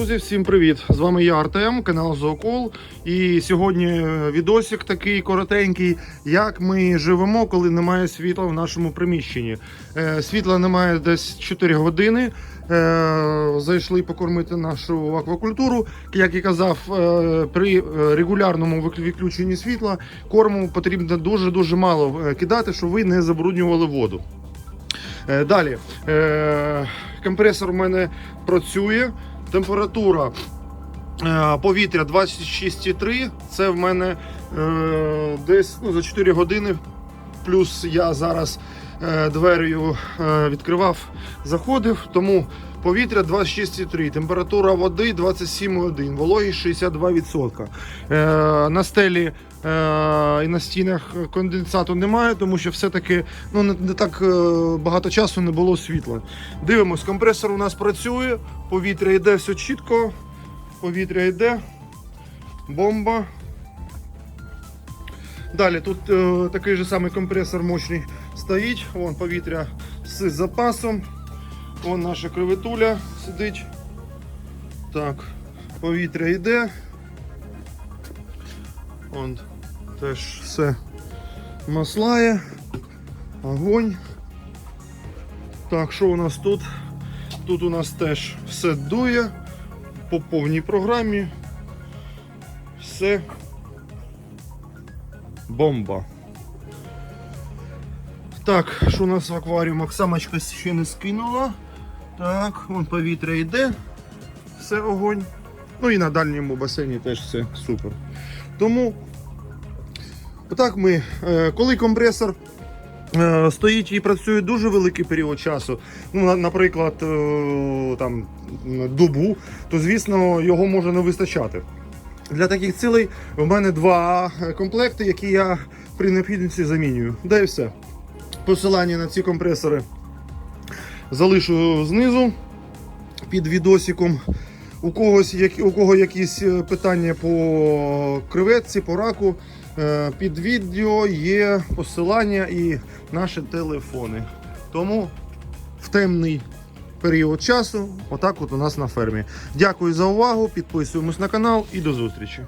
Друзі, всім привіт! З вами я Артем, канал Зоокол. І сьогодні відосик такий коротенький, як ми живемо, коли немає світла в нашому приміщенні. Е, Світла немає десь 4 години. Е, Зайшли покормити нашу аквакультуру. Як і казав, е, при е, регулярному вик- відключенні світла корму потрібно дуже дуже мало е, кидати, щоб ви не забруднювали воду. Е, Далі Е, компресор у мене працює. Температура е, повітря 26,3. Це в мене е, десь ну, за 4 години. Плюс я зараз е, дверю відкривав, заходив, тому повітря 26,3, температура води 27,1, вологість 62%. Е, на стелі і на стінах конденсату немає, тому що все-таки ну, не, так е, багато часу не було світла. Дивимось, компресор у нас працює, повітря йде все чітко, повітря йде, бомба. Далі тут е, такий же самий компресор мощний стоїть. Вон повітря з запасом. Вон наша креветуля сидить. Так, повітря йде. Вон теж все маслає. Огонь. Так, що у нас тут? Тут у нас теж все дує по повній програмі. Все бомба. Так, що у нас в акваріумах? Самочка ще не скинула. Так, вон повітря йде. Все огонь. Ну і на дальньому басейні теж все супер. Тому, отак ми, е, коли компресор е, стоїть і працює дуже великий період часу, ну, наприклад, е, там, добу, то звісно його може не вистачати. Для таких цілей в мене два комплекти, які я при необхідності замінюю. Да і все. Посилання на ці компресори залишу знизу під відосиком. У когось у кого якісь питання по креветці, по раку, під відео є посилання і наші телефони. Тому в темний період часу, отак от у нас на фермі. Дякую за увагу, підписуємось на канал і до зустрічі.